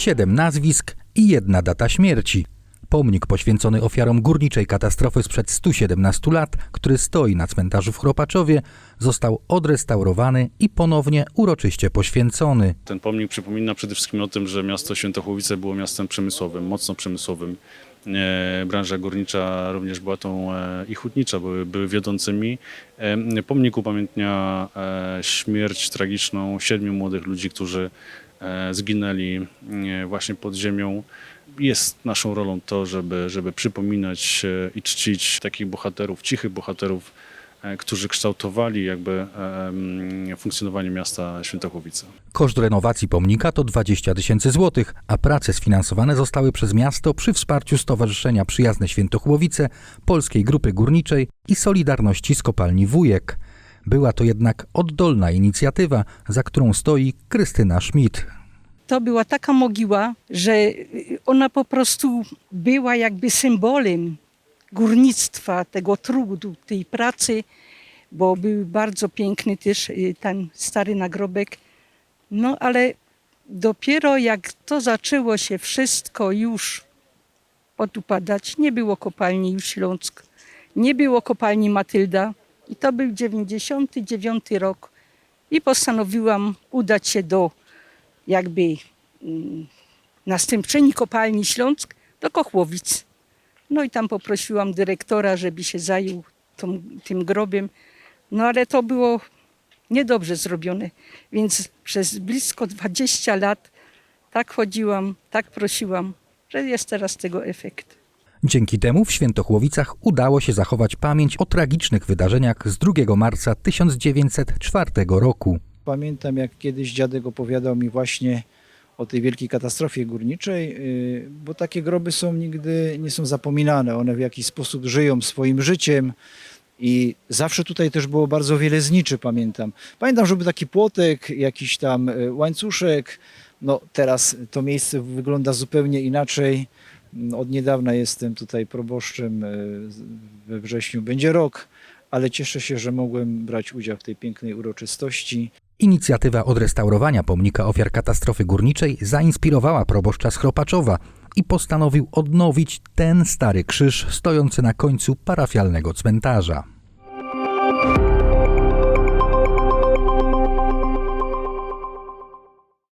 siedem nazwisk i jedna data śmierci. Pomnik poświęcony ofiarom górniczej katastrofy sprzed 117 lat, który stoi na cmentarzu w Chropaczowie, został odrestaurowany i ponownie uroczyście poświęcony. Ten pomnik przypomina przede wszystkim o tym, że miasto Świętochłowice było miastem przemysłowym, mocno przemysłowym. E, Branża górnicza również była tą e, i hutnicza były, były wiodącymi. E, Pomnik upamiętnia śmierć tragiczną siedmiu młodych ludzi, którzy zginęli e, właśnie pod ziemią. Jest naszą rolą to, żeby, żeby przypominać e, i czcić takich bohaterów, cichych bohaterów, e, którzy kształtowali jakby e, funkcjonowanie miasta Świętochłowice. Koszt renowacji pomnika to 20 tysięcy złotych, a prace sfinansowane zostały przez miasto przy wsparciu Stowarzyszenia Przyjazne Świętochłowice, Polskiej Grupy Górniczej i Solidarności z Kopalni Wujek. Była to jednak oddolna inicjatywa, za którą stoi Krystyna Schmidt. to była taka mogiła, że ona po prostu była jakby symbolem górnictwa, tego trudu, tej pracy, bo był bardzo piękny też y, ten stary nagrobek. No ale dopiero jak to zaczęło się wszystko już odupadać, nie było kopalni już Śląsk, nie było kopalni Matylda i to był 99 rok i postanowiłam udać się do jakby mm, następczyni kopalni Śląsk do Kochłowic. No i tam poprosiłam dyrektora, żeby się zajął tą, tym grobem. No ale to było niedobrze zrobione. Więc przez blisko 20 lat tak chodziłam, tak prosiłam, że jest teraz tego efekt. Dzięki temu w Świętochłowicach udało się zachować pamięć o tragicznych wydarzeniach z 2 marca 1904 roku. Pamiętam, jak kiedyś dziadek opowiadał mi właśnie o tej wielkiej katastrofie górniczej, yy, bo takie groby są nigdy nie są zapominane. One w jakiś sposób żyją swoim życiem i zawsze tutaj też było bardzo wiele zniczy, pamiętam. Pamiętam, że był taki płotek, jakiś tam y, łańcuszek. No teraz to miejsce wygląda zupełnie inaczej. Mm, Od niedawna jestem tutaj proboszczem, y, we wrześniu będzie rok, ale cieszę się, że mogłem brać udział w tej pięknej uroczystości. Inicjatywa odrestaurowania pomnika ofiar katastrofy górniczej zainspirowała proboszcza z Chropaczowa i postanowił odnowić ten stary krzyż stojący na końcu parafialnego cmentarza.